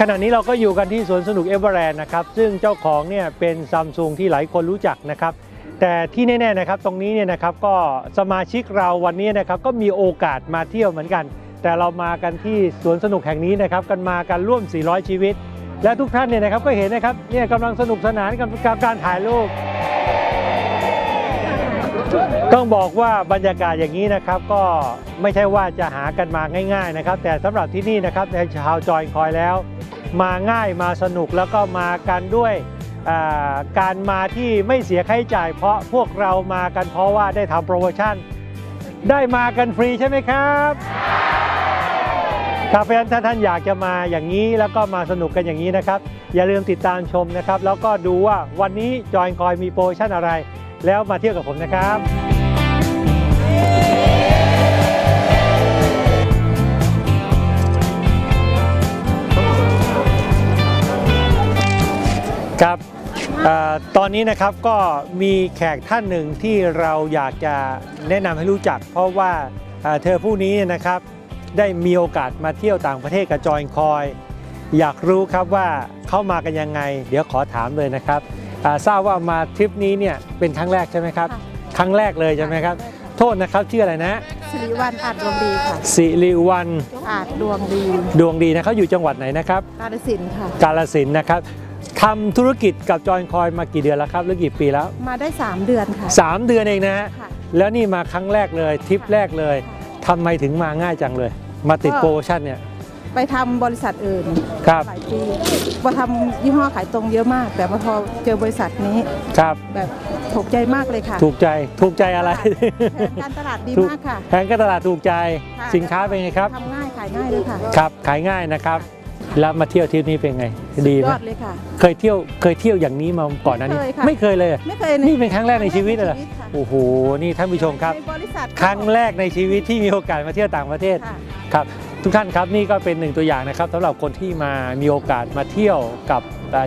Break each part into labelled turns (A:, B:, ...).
A: ขณะนี้เราก็อยู่กันที่สวนสนุกเอเวอร์แลนด์นะครับซึ่งเจ้าของเนี่ยเป็นซัมซุงที่หลายคนรู้จักนะครับแต่ที่แน่ๆนะครับตรงนี้เนี่ยนะครับก็สมาชิกเราวันนี้นะครับก็มีโอกาสมาเที่ยวเหมือนกัน แต่เรามากันที่สวนสนุกแห่งนี้นะครับกันมากันร่วม 400 ชีวิต และทุกท่านเนี่ยนะครับก็เห็นนะครับเนี่ยกำลังสนุกสนานกับกับการถ่ายรูป ต้องบอกว่าบรรยากาศอย่างนี้นะครับ ก็ไม่ใช่ว่าจะหากันมาง่าย ๆนะครับ แต่สำหรับที่นี่นะครับในชาวจอยคอยแล้ว มาง่ายมาสนุกแล้วก็มากันด้วยการมาที่ไม่เสียค่าใช้จ่าย เพราะพวกเรามากันเพราะว่าได้ทำโปรโมชั่น ได้มากันฟรีใช่ไหมครับถ้าแฟนท่านท่านอยากจะมาอย่างนี้แล้วก็มาสนุกกันอย่างนี้นะครับ อย่าลืมติดตามชมนะครับ แล้วก็ดูว่าวันนี้จอยคอยมีโปรโมชั่นอะไร แล้วมาเที่ยวกับผมนะครับครับอตอนนี้นะครับก็มีแขกท่านหนึ่งที่เราอยากจะแนะนำให้รู้จัก เพราะว่าเธอผู้นี้นะครับได้มีโอกาสมาเที่ยวต่างประเทศกับจอยคอย อยากรู้ครับว่าเข้ามากันยังไง เดี๋ยวขอถามเลยนะครับ ทราบว่ามาทริปนี้เนี่ยเป็นครั้งแรกใช่ไหมครับ
B: ค่ะ
A: ครั้งแรกเลยใช่ไหมครับ โทษนะครับชื่ออะไรนะ
B: สิริวัลอาจดวงดีค่ะ
A: สิริวัน
B: อาจดวงดี
A: ดวงดีนะเขาอยู่จังหวัดไหนนะครับ
B: กาฬสินธุ์ค่ะ
A: กาลสินธุ์นะครับทำธุรกิจกับจอยคอยมากี่เดือนแล้วครับหรือกี่ปีแล้ว
B: มาได้ 3 เดือนค่ะ
A: 3 เดือนเองนะฮะ
B: ค่ะ
A: แล้วนี่มาครั้งแรกเลยทริปแรกเลยทำไมถึงมาง่ายจังเลย มาติด
B: ก็
A: โปรโมชั่นเนี่ย
B: ไปทำบริษัทอื่น
A: ครับ
B: หลายปีมาทำยี่ห้อขายตรงเยอะมาก แต่มาพอเจอบริษัทนี้
A: ครับ
B: แบบถูกใจมากเลยค่ะ
A: ถูกใจถูกใจอะไร
B: แผนการตลาดดี
A: ถูก
B: มากค่ะ
A: แผนการตลาดถูกใจ
B: ค่ะ
A: สินค้าเป็นไงครับ
B: ทำง่ายขายง่ายเลยค่ะ
A: ครับขายง่ายนะครับ แล้วมาเที่ยวทริปนี้เป็นไง ดี
B: ย
A: ไหม
B: อดเลยค่ะ
A: เคยเที่ยวเคยเที่ยวอย่างนี้มาก่อนหนั้านนี้
B: ไม่เคยค่ะ
A: ไม่เคยเลย
B: ไม่เคย
A: นี่เป็นครั้งแรกในชีวิตเลยเหรอ
B: ค่ะ
A: โอ้โหนี่ท่านผู้ชมครับ
B: ในบริษัท
A: ครั้งแรกในชีวิตที่มีโอกาสมาเที่ยวต่างประเทศ
B: ค่ะ
A: ครับ ทุกท่านครับนี่ก็เป็นหนึ่งตัวอย่างนะครับสำหรับคนที่มามีโอกาสมาเที่ยวกับ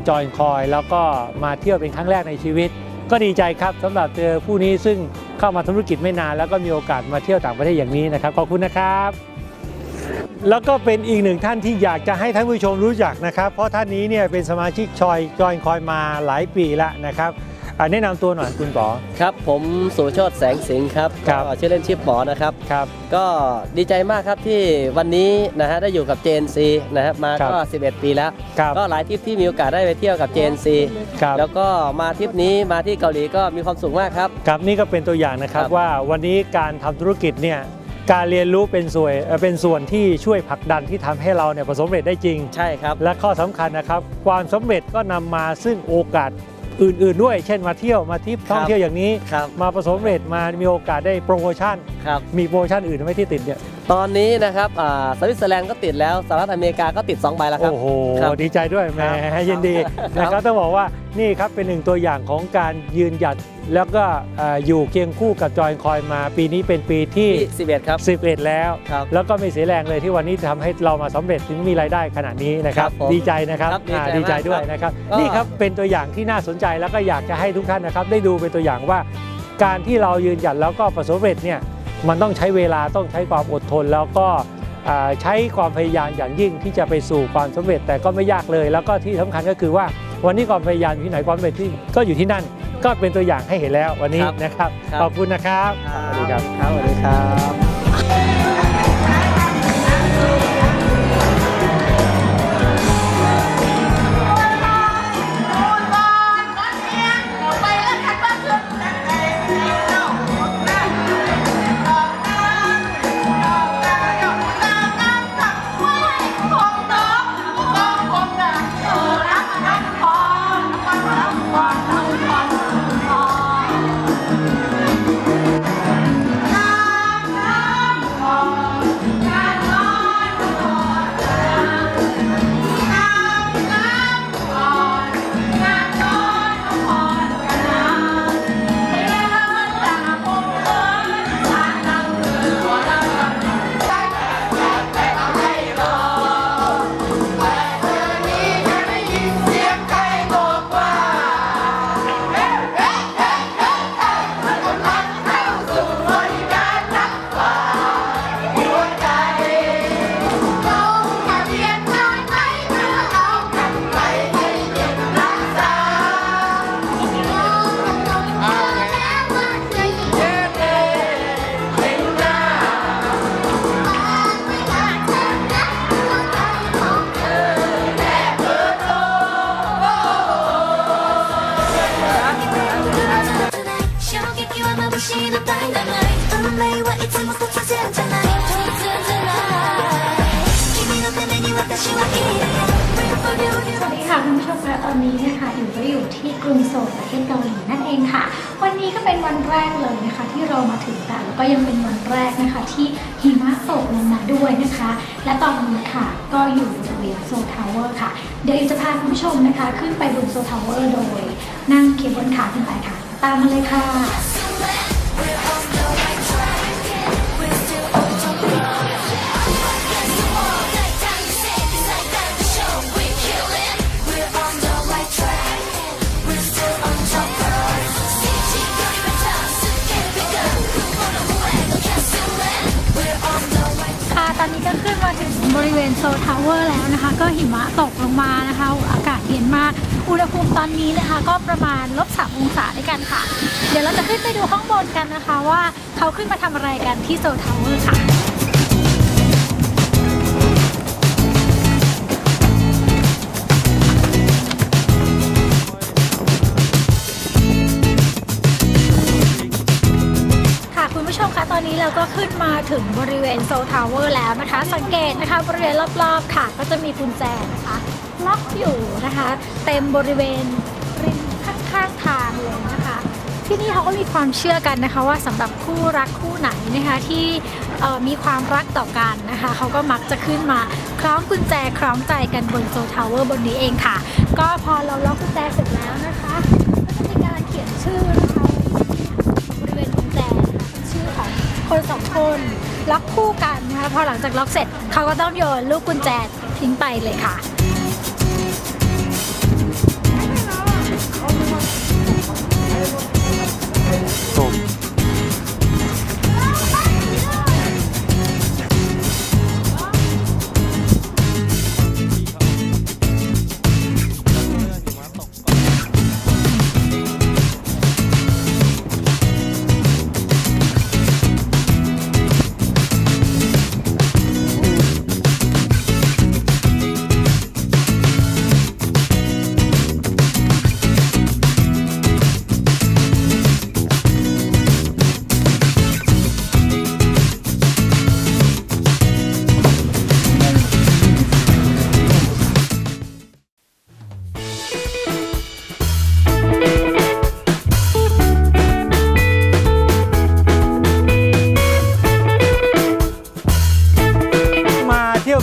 A: จอยคอยแล้วก็มาเที่ยวเป็นครั้งแรกในชีวิต ก็ดีใจครับสำหรับเจอผู้นี้ซึ่งเข้ามาธุรกิจไม่นาน แล้วก็มีโอกาสมาเที่ยวต่างประเทศอย่างนี้นะครับขอบคุณนะครับ แล้วก็เป็นอีกหนึ่งท่านที่อยากจะให้ท่านผู้ชมรู้จักนะครับ เพราะท่านนี้เนี่ยเป็นสมาชิกชอยจอยคอยมาหลายปีแล้วนะครับ อะแนะนำตัวหน่อยคุณป๋อ
C: ครับผมสุโชตแสงสิงห์ครับ
A: ครับ
C: ก็ชื่อเล่นชื่อปอนะครับ
A: ครับ
C: ก็ดีใจมากครับที่วันนี้นะฮะได้อยู่กับ JNC นะครับมา
A: ครับ
C: ก็11 ปีแล้ว
A: ครับ
C: ก็หลายทริปที่มีโอกาสได้ไปเที่ยวกับ JNC
A: ครับ
C: แล้วก็มาทริปนี้มาที่เกาหลีก็มีความสุขมากครับ
A: ครับนี่ก็เป็นตัวอย่างนะครับ
C: ครับ
A: ว่าวันนี้การทำธุรกิจเนี่ยการเรียนรู้เป็นส่วนเอ่อเป็นส่วนที่ช่วยผลักดันที่ทำให้เราเนี่ยประสบความสำเร็จได้จริง
C: ใช่ครับ
A: และข้อสำคัญนะครับ ความสำเร็จก็นำมาซึ่งโอกาส อื่นๆด้วย เช่นมาเที่ยวมาทริปท่อง
C: ครับ
A: เที่ยวอย่างนี้
C: ครับ
A: มาประสบความสำเร็จมามีโอกาสได้โปรโมชั่น
C: ครับ
A: มีโปรโมชั่นอื่นไหมที่ติดเนี่ย
C: ตอนนี้นะครับอ่าสวิตเซอร์แลนด์ก็ติดแล้วสหรัฐอเมริกาก็ติด 2 ใบแล้วครับ
A: โอ้โห
C: ครับ
A: ดีใจด้วยแหม
C: ครับ
A: ยินดี
C: ครับ
A: นะครับต้องบอกว่านี่ครับเป็นหนึ่งตัวอย่างของการยืนหยัดแล้วก็เอ่ออยู่เคียงคู่กับจอยคอยมา ปีนี้เป็นปีที่
C: ที่11 ครับ
A: 11 แล้ว
C: ครับ
A: แล้วก็ไม่เสียแรงเลยที่วันนี้ทำให้เรามาสำเร็จถึงมีรายได้ขนาดนี้นะครับ
C: ครับผม
A: ดีใจนะครับ
C: ครับ
A: อ่า
C: ดี
A: ดีใจ
C: ใจมาก
A: ด้วย
C: ครับ
A: นะครับ
C: ก็
A: นี่ครับเป็นตัวอย่างที่น่าสนใจแล้วก็อยากจะให้ทุกท่านนะครับ ได้ดูเป็นตัวอย่างว่า การที่เรายืนหยัดแล้วก็ประสบความสำเร็จเนี่ย มันต้องใช้เวลาต้องใช้ความอดทน แล้วก็อ่าใช้ความพยายามอย่างยิ่งที่จะไปสู่ความสำเร็จแต่ก็ไม่ยากเลย แล้วก็ที่สำคัญก็คือว่าวันนี้ความพยายามอยู่ที่ไหนความสำเร็จที่ก็อยู่ที่นั่นก็เป็นตัวอย่างให้เห็นแล้ววันนี้
C: ครับ
A: นะครับ
C: ครับ
A: ขอบคุณนะครับสวัสดีครับ
C: ครับสวัสดีครับ
D: สวัสดีค่ะคุณผู้
E: ชมคะตอนนี้นะคะอยู่ก็อยู่ที่กรุงโซลประเทศเกาหลีนั่นเองค่ะ วันนี้ก็เป็นวันแรกเลยนะคะ ที่เรามาถึงแล้ก็ยังเป็นวันแรกนะคะ ที่หิมะตกลงมาด้วยนะคะ และตอนนี้ค่ะก็อยู่บริเวณโซลทาวเวอร์ค่ะ เดี๋ยวจะพาคุณผู้ชมนะคะ ขึ้นไปบนโซลทาวเวอร์โดย นั่งเคเบนขาร์ทั้งไปค่ะ ตามมาเลยค่ะ ประมาณลบสามองศาด้วยกันค่ะ เดี๋ยวเราจะขึ้นไปดูข้างบนกันนะคะว่าเขาขึ้นมาทำอะไรกันที่โซทาวเวอร์ค่ะค่ะคุณผู้ชมคะตอนนี้เราก็ขึ้นมาถึงบริเวณโซทาวเวอร์แล้วนะคะ สังเกตนะคะ บริเวณรอบๆค่ะ ก็จะมีกุญแจนะคะ ล็อกอยู่นะคะ เต็มบริเวณ ที่นี่เขาก็มีความเชื่อกันนะคะว่าสำหรับคู่รักคู่ไหนนะคะที่มีความรักต่อกันนะคะเขาก็มักจะขึ้นมาคล้องกุญแจคล้องใจกันบนโซทาวเวอร์บนนี้เองค่ะ ก็พอเราล็อกกุญแจเสร็จแล้วนะคะก็จะมีการเขียนชื่อนะคะบริเวณกุญแจนะคะเป็นชื่อของคนสองคนล็อกคู่กันนะคะพอหลังจากล็อกเสร็จเขาก็ต้องโยนลูกกุญแจทิ้งไปเลยค่ะ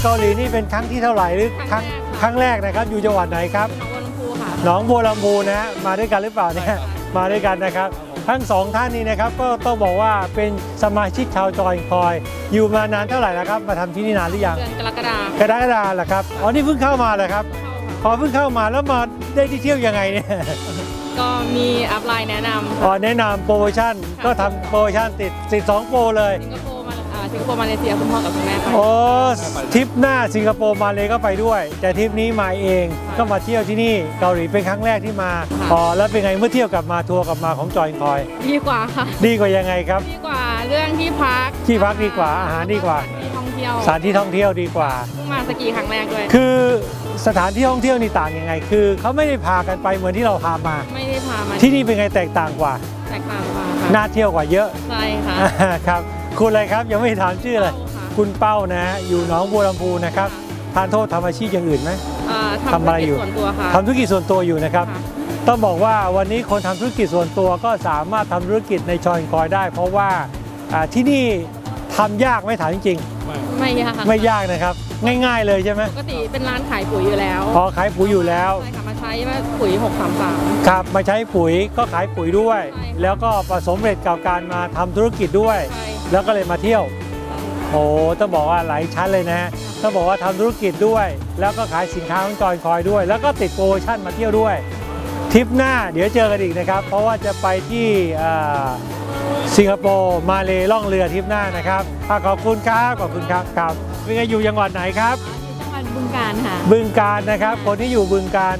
A: เที่ยวเกาหลีนี่เป็นครั้งที่เท่าไหร่หรือครั้งครั้งแรกนะครับ อยู่จังหวัดไหนครับหนองบัวลำพูนะฮะมาด้วยกันหรือเปล่าเนี่ยมาด้วยกันนะครับ ทั้งสองท่านนี้นะครับก็ต้องบอกว่าเป็นสมาชิกชาวจอยคอย อยู่มานานเท่าไหร่แล้วครับ มาทำที่นี่นานหรือยัง
F: เดือนกรกฎาคม
A: กรกฎาคมเหรอครับอ๋อนี่เพิ่งเข้ามาเลยครับพอเพิ่งเข้ามาแล้วมาได้ที่เที่ยวยังไงเนี่ย
F: ก็มีอัพไลน์แนะนำ
A: อ๋อแนะนำโปรโมชั่นก็ทำโปรโมชั่นติดติดสองโปรเลย
F: สิงคโปร์มาอ่า สิงคโปร์มาเลเซียคุณพ่อกับคุณแม่ไป
A: โอ้ทริปหน้าสิงคโปร์มาเลยก็ไปด้วย แต่ทริปนี้มาเองก็มาเที่ยวที่นี่เกาหลีเป็นครั้งแรกที่มาอ๋อแล้วเป็นไงเมื่อเที่ยวกลับมาทัวร์กลับมาของจอยคอย
F: ดีกว่าค่ะ
A: ดีกว่ายังไงครับ
F: ดีกว่าเรื่องที่พัก
A: ที่พักดีกว่าอาหารดีกว่า
F: ที่ท่องเที่ยว
A: สถานที่ท่องเที่ยวดีกว่า
F: เพิ่งมาสกีครั้งแรกด้วย
A: คือสถานที่ท่องเที่ยวนี่ต่างยังไง คือเขาไม่ได้พากันไปเหมือนที่เราพามา
F: ไม่ได้พามา
A: ที่นี่เป็นไงแตกต่างกว่า
F: แตกต่างกว่าค่ะ
A: น่าเที่ยวกว่าเยอะ
F: ใช่ค่ะ
A: ครับ คุณอะไรครับยังไม่ถามชื่อเลย
F: เข้าค่ะ
A: คุณเป้านะฮะอยู่หนองบัวลำพูนะครับทานโทษทำอาชีพอย่างอื่นไหม
F: อ่า
A: ทำอะไรอยู่
F: ธุกิจส่วนตัวค่ะ
A: ทำธุรกิจส่วนตัวอยู่นะครับ
F: ค่ะ
A: ต้องบอกว่าวันนี้คนทำธุรกิจส่วนตัวก็สามารถทำธุรกิจในชอยคอยได้ เพราะว่าอ่าที่นี่ทำยากไหม่ถามจริง
F: ไม่ยาก
A: ๆไม่ยากนะครับ ง่าย ๆเลยใช่ไหม
F: ปกติเป็นร้านขายปุ๋ยอยู่แล้ว
A: พอขายปุ๋ยอยู่แล้ว
F: ใช่ค่ะมาใช้ว่าปุ๋ย 633
A: ครับมาใช้ปุ๋ยก็ขายปุ๋ยด้วย
F: ใช่ค่ะ
A: แล้วก็ประสมเร็จกับการมาทำธุรกิจด้วย
F: ใช่
A: แล้วก็เลยมาเที่ยว โอ้ต้องบอกว่าหลายชั้นเลยนะฮะต้องบอกว่าทำธุรกิจด้วย แล้วก็ขายสินค้าของจอยคอยด้วย แล้วก็ติดโปรโมชั่นมาเที่ยวด้วยทริปหน้าเดี๋ยวเจอกันอีกนะครับ เพราะว่าจะไปที่อ่าสิงคโปร์มาเลล่องเรือทริปหน้านะครับอะขอบคุณครับขอบคุณครับครับเป็นไงอยู่จังหวัดไหนครับ
F: จังหวัดบึงการค่ะ
A: บึงการนะครับ คนที่อยู่บึงการ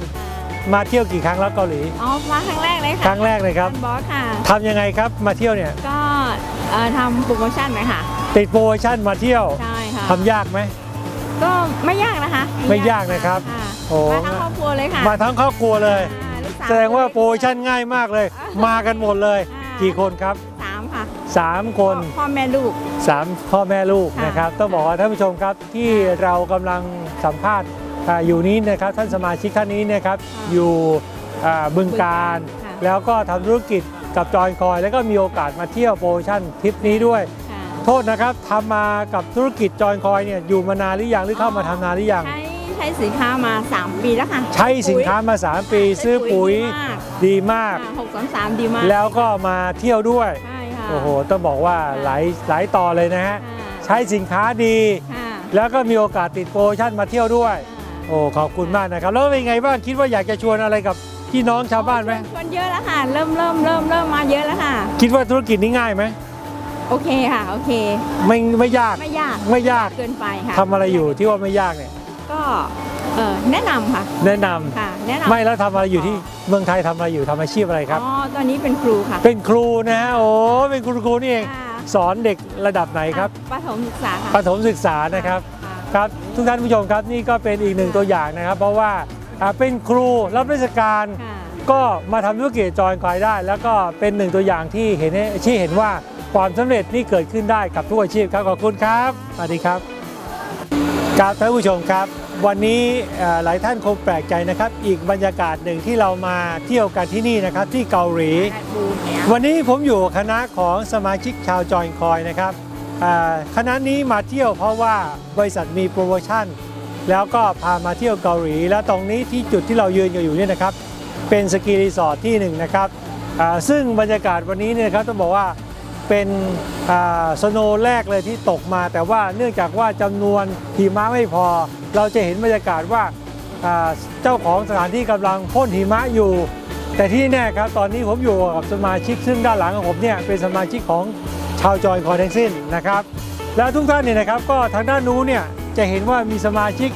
A: มาเที่ยวกี่ครั้งแล้วเกาหลี
F: อ๋อมาครั้งแรกเลย
A: ค
F: ค่ะ
A: รั้งแรกเลยครับ
F: บอสค่ะ
A: ทำยังไงครับมาเที่ยวเนี่ย
F: ก็เอ่อทำโปรโมชั่นไหมค่ะ
A: ติดโปรโมชั่นมาเที่ยว
F: ใช่ค่ะ
A: ทำยากไหม
F: ก็ไม่ยากนะคะ
A: ไม่ยากนะครับ
F: ค่ะ
A: โอ้
F: มาทั้งครอบครัวเลยค่ะ
A: มาทั้งครอบครัวเลย
F: อ่าลูกส
A: แสดงว่าโปรโมชั่นง่ายมากเลย มากันหมดเลย
F: อ่า
A: กี่คนครับ
F: สามค่ะ
A: 3คน
F: พ่อแม่ลูก
A: 3พ่อแม่ลูก
F: ค่ะ
A: นะครับ ต้องบอกว่าท่านผู้ชมครับที่เรากำลังสัมภาษณ์ อ่าอยู่นี้นะครับท่านสมาชิกท่านนี้นะครับอยู่อ่าบึงการ
F: ค่ะ
A: แล้วก็ทำธุรกิจกับจอยคอย แล้วก็มีโอกาสมาเที่ยวโปรโมชั่นทริปนี้ด้วย
F: ค่ะ
A: โทษนะครับทำมากับธุรกิจจอยคอยเนี่ยอยู่มานานหรือยังหรือเข้ามาทำนานหรือยัง
F: ใช้ใช้สินค้ามา 3 ปีแล้วค่ะ
A: ใช้สินค้ามา 3 ปีซื้อปุ๋ยดีมาก
F: หกสามสามดีมาก
A: แล้วก็มาเที่ยวด้วย
F: ใช่ค่ะ
A: โอ้โหต้องบอกว่าหลายหลายต่อเลยนะฮะ
F: ค่ะ
A: ใช้สินค้าดี
F: ค่ะ
A: แล้วก็มีโอกาสติดโปรโมชั่นมาเที่ยวด้วย โอ้ขอบคุณมากนะครับ แล้วเป็นไงบ้างคิดว่าอยากจะชวนอะไรกับพี่น้องชาวบ้านไหม
F: ชวนเยอะแล้วค่ะ เริ่มเริ่มเริ่มเริ่มมาเยอะแล้วค่ะ
A: คิดว่าธุรกิจนี้ง่ายไหม
F: โอเคค่ะ โอเค
A: ไม่ไม่ยาก
F: ไม่ยาก
A: ไม่ยาก
F: เกินไปค่ะ
A: ทำอะไรอยู่ที่ว่าไม่ยากเนี่ย
F: ก็เออแนะนำค่ะ
A: แนะนำ
F: ค่ะแนะนำ
A: ไม่แล้วทำอะไรอยู่ที่เมืองไทยทำอะไรอยู่ทำอาชีพอะไรครับ
F: อ๋อตอนนี้เป็นครูค่ะ
A: เป็นครูนะฮะโอ้เป็นคุณครูนี่เอง
F: ค่ะ
A: สอนเด็กระดับไหนครับ
F: ประถมศึกษาค่ะ
A: ประถมศึกษานะครับ
F: ค่ะ
A: ครับทุกท่านผู้ชมครับนี่ก็เป็นอีกหนึ่งตัวอย่างนะครับ เพราะว่าอ่าเป็นครูรับราชการ
F: ค่ะ
A: ก็มาทำธุรกิจจอยคอยได้ แล้วก็เป็นหนึ่งตัวอย่างที่เห็นให้ชี้เห็นว่าความสำเร็จนี่เกิดขึ้นได้กับทุกอาชีพครับขอบคุณครับสวัสดีครับครับท่านผู้ชมครับ วันนี้เอ่อหลายท่านคงแปลกใจนะครับ อีกบรรยากาศหนึ่งที่เรามาเที่ยวกันที่นี่นะครับที่เกาหลี วันนี้ผมอยู่คณะของสมาชิกชาวจอยคอยนะครับอ่า คณะนี้มาเที่ยวเพราะว่าบริษัทมีโปรโมชั่น แล้วก็พามาเที่ยวเกาหลี แล้วตรงนี้ที่จุดที่เรายืนกันอยู่เนี่ยนะครับ เป็นสกีรีสอร์ทที่หนึ่งนะครับซึ่งบรรยากาศวันนี้เนี่ยครับต้องบอกว่าเป็นสโนว์แรกเลยที่ตกมา แต่ว่าเนื่องจากว่าจำนวนหิมะไม่พอ เราจะเห็นบรรยากาศว่าอ่าเจ้าของสถานที่กำลังพ่นหิมะอยู่ แต่ที่แน่ครับตอนนี้ผมอยู่กับสมาชิกซึ่งด้านหลังของผมเนี่ยเป็นสมาชิกของ ชาวจอยคอทั้งสิ้นนะครับ แล้วทุกท่านเนี่ยนะครับก็ทางด้านนู้นเนี่ยจะเห็นว่ามีสมาชิก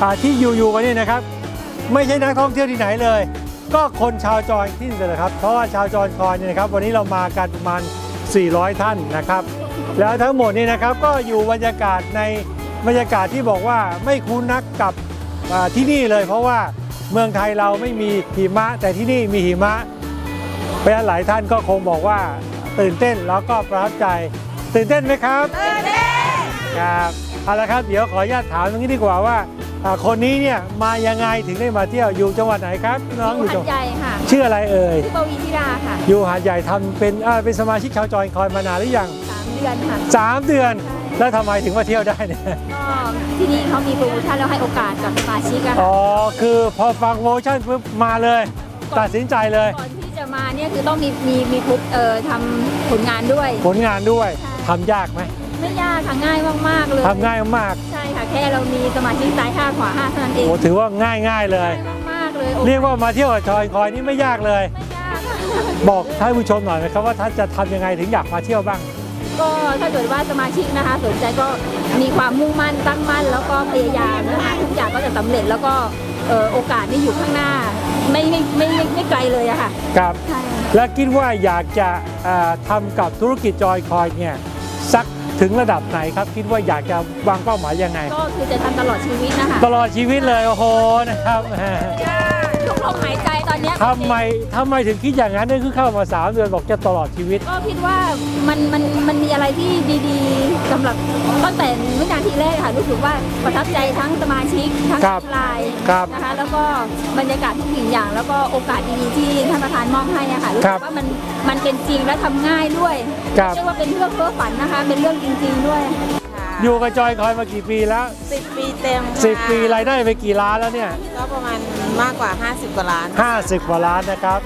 A: อ่าที่อยู่ๆกันเนี่ยนะครับ ไม่ใช่นักท่องเที่ยวที่ไหนเลย ก็คนชาวจอยที่นี่เลยครับเพราะว่าชาวจอยคอยเนี่ยนะครับ วันนี้เรามากันประมาณ 400 ท่านนะครับ แล้วทั้งหมดนี่นะครับก็อยู่บรรยากาศในบรรยากาศที่บอกว่าไม่คุ้นนักกับที่นี่เลย เพราะว่าเมืองไทยเราไม่มีหิมะ แต่ที่นี่มีหิมะเพราะฉะนั้นหลายท่านก็คงบอกว่า ตื่นเต้นแล้วก็ประทับใจ ตื่นเต้นไหมครับตื่นเต้นครับเอาละครับเดี๋ยวขออนุญาตถามตรงนี้ดีกว่าว่าอ่าคนนี้เนี่ยมายังไงถึงได้มาเที่ยวอยู่จังหวัดไหนครับน้องอยู่
F: หั
A: จั
F: ด
A: ง
F: ใหญ่ค่ะ
A: ชื่ออะไรเอ่ย
F: ชื่อปวีธิดาค่ะ
A: อยู่หาดใหญ่ทำเป็นอ่าเป็นสมาชิกชาวจอยคอยมานานหรือยัง
F: 3เดือนค่ะ
A: สามเดือนแล้วทำไมถึงมาเที่ยวได้เนี่ย
F: ก็ที่นี่เขามีโปรโมชั่นแล้วให้โอกาสกับสมาชิกอะ
A: อ๋อคือพอฟังโมชั่นปุ๊บมาเลย ตัดสินใจเลย
F: ก่อนที่จะมาเนี่ยคือต้องมีมีมีทุกเอ่อทำผลงานด้วย
A: ผลงานด้วย
F: ใช่
A: ทำยากไหม
F: ไม่ยากค่ะง่ายมากๆเลย
A: ทำง่ายมาก
F: ใช่ค่ะแค่เรามีสมาชิกซ้ายห้าขวาห้าเท่านั้นเอง
A: โอ้ถือว่าง่ายง่ายๆเลย
F: ง่ายมากๆเลยโอ้
A: เรียกว่ามาเที่ยวกับจอยคอยนี่ไม่ยากเลย
F: ไม่ยากค่ะ
A: บอกท่านผู้ชมหน่อยนะครับว่าท่านจะทำยังไงถึงอยากมาเที่ยวบ้าง
F: ก็ถ้าเกิดว่าสมาชิกนะคะ สนใจก็มีความมุ่งมั่นตั้งมั่น แล้วก็พยายามนะคะทุกอย่างก็จะสำเร็จแล้วก็เอ่อโอกาสนี่อยู่ข้างหน้า ไม่ไม่ไม่ไม่ไม่ไกลเลยอะค่ะ
A: ครับ
F: ใช่ค่ะ
A: และคิดว่าอยากจะเอ่อทำกับธุรกิจจอยคอยเนี่ยสักถึงระดับไหนครับ คิดว่าอยากจะวางเป้าหมายยังไง
F: ก็คือจะทำตลอดชีวิตนะคะ
A: ตลอดชีวิตเลย โอ้โหนะครับแหม
F: ทุก ลมหายใจตอนเนี้ย
A: ทำไมทำไมถึงคิดอย่างนั้นนี่คือเข้ามาสามเดือนบอกจะตลอดชีวิต
F: ก็คิดว่ามันมันมันมีอะไรที่ดีๆสำหรับตั้งแต่วินาทีแรกค่ะรู้สึกว่าประทับใจทั้งสมาชิกทั้ง
A: ครับ
F: ลาย
A: ครับ
F: นะคะแล้วก็บรรยากาศทุกสิ่งอย่าง แล้วก็โอกาสดีๆที่ท่านประธานมอบให้อะค่ะรู้
A: ครั
F: สึ
A: บ
F: กว่ามันมันเป็นจริงและทำง่ายด้วย
A: ครับ
F: ไม่ใช่ว่าเป็นเรื่องเพ้อฝันนะคะ เป็นเรื่องจริง ๆด้วย
A: อยู่กับจอยคอยมากี่ปีแล้ว
G: สิบปีเต็มค่ะ
A: สิบปีรายได้ไปกี่ล้านแล้วเนี่ย
G: ก็ประมาณมากกว่า 50 กว่าล้าน
A: 50กว่าล้านนะครับ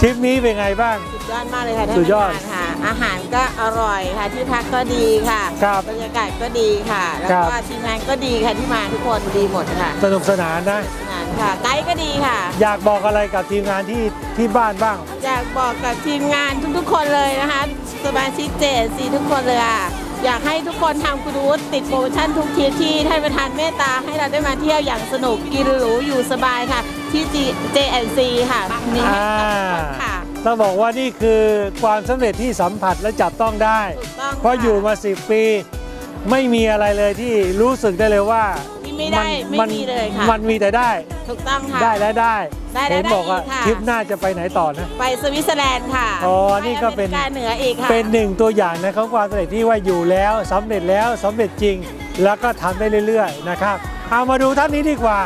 A: ทริปนี้เป็นไงบ้าง
G: สุดยอดมากเลยค่ะท่าน
A: สุดยอด
G: ประธานค่ะ อาหารก็อร่อยค่ะ ที่พักก็ดีค่ะ
A: ครับ
G: บรรยากาศก็ดีค่ะ แล้ว
A: ครั
G: ก็
A: บ
G: ทีมงานก็ดีค่ะที่มาทุกคนดีหมดค่ะ
A: สนุกสนานนะ
G: งานค่ะ ไกด์ก็ดีค่ะ
A: อยากบอกอะไรกับทีมงานที่ที่บ้านบ้าง
G: อยากบอกกับทีมงานทุกๆ คนเลยนะคะ สมาชิกเจซีทุกคนเลยอะ อยากให้ทุกคนทำคุณวุฒิติดโปรโมชั่นทุกทริปที่ท่านประธานเมตตาให้เราได้มาเที่ยวอย่างสนุกกินหรูอยู่สบายค่ะ ที่ JNC ค่ะมีให้กับทุกคนค่ะ
A: ต้องบอกว่านี่คือความสำเร็จที่สัมผัสและจับต้องได้
G: ถูกต้อง
A: เพราะ
G: ค่ะ
A: อยู่มา 10 ปี ไม่มีอะไรเลยที่รู้สึกได้เลยว่า
G: ที่ ไม่ได้ไม่
A: น
G: มีเลยค่ะ
A: มันมีแต่ได้
G: ถูกต้องค่ะ
A: ได้และได้
G: ได้และ
A: เห็นบอกว่า
G: ได้อีกค่ะ
A: ทริปหน้าจะไปไหนต่อนะ
G: ไปสวิตเซอร์แลนด์ค่ะ
A: อ๋อนี่ก็เป็น
G: ไอเมริกาเหนืออีกค่ะ
A: เป็นหนึ่งตัวอย่างนะของความสำเร็จที่ว่าอยู่แล้วสำเร็จแล้วสำเร็จจริง แล้วก็ทำได้เรื่อยๆนะครับเอามาดูท่านนี้ดีกว่า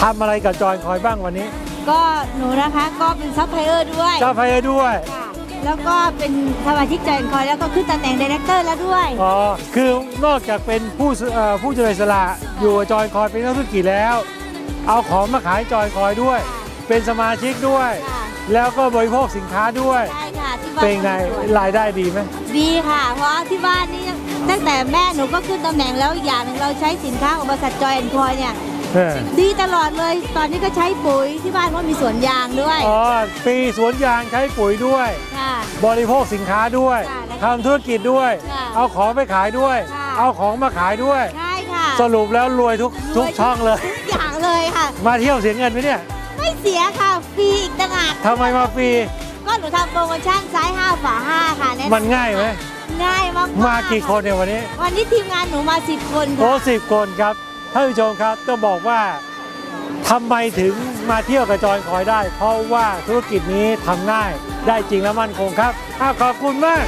A: ทำอะไรกับจอยคอยบ้างวันนี้
H: ก็หนูนะคะก็เป็นซัพพลายเออร์ด้วย
A: เจ้าพายด้วย
H: ค่ะ แล้วก็เป็นสมาชิกใจแอนคอยแล้วก็ขึ้นตำแหน่งดีเรคเตอร์แล้วด้วย
A: อ๋อ คือนอกจากเป็นผู้สเอ่อผู้เจริญสละอยู่กับจอยคอยเป็นนักธุรกิจแล้ว เอาของมาขายจอยคอยด้วย เป็นสมาชิกด้วย
H: ค่ะ
A: แล้วก็บริโภคสินค้าด้วย
H: ใช่ค่ะที่บ้าน
A: เป็นไงรายได้ดีไหม
H: ดีค่ะ เพราะที่บ้านนี่ตั้งแต่แม่หนูก็ขึ้นตำแหน่งแล้วอีกอย่างหนึ่งเราใช้สินค้าของบริษัทจอยแอนคอยเนี่ย
A: เออ
H: ดีตลอดเลย ตอนนี้ก็ใช้ปุ๋ยที่บ้านเพราะมีสวนยางด้วย
A: อ๋อปีสวนยางใช้ปุ๋ยด้วย
H: ค่ะ
A: บริโภคสินค้าด้วย
H: ค่ะแล้ว
A: ทำธุรกิจด้วย
H: ค่ะ
A: เอาของไปขายด้วย
H: ค่ะ
A: เอาของมาขายด้วย
H: ใช่ค่ะ
A: สรุปแล้วรวยทุกทุกช่องเลย
H: ทุกอย่างเลยค่ะ
A: มาเที่ยวเสียเงินไหมเนี่ย
H: ไม่เสียค่ะฟรีอีกต่างหาก
A: ทำไมมาฟรี
H: ก็หนูทำโปรโมชั่นไซส์5ฝา5ค่ะแนะนำ
A: มันง่ายไหม
H: ง่ายมากๆ
A: มากี่คนเนี่ยวันนี้
H: วันนี้ทีมงานหนูมา10คน
A: โอ้
H: ค่ะ
A: สิบคนครับ ท่านผู้ชมครับต้องบอกว่าทำไมถึงมาเที่ยวกระจอยคอยได้ เพราะว่าธุรกิจนี้ทำง่ายได้จริงและมั่นคงครับอ้าวขอบคุณมาก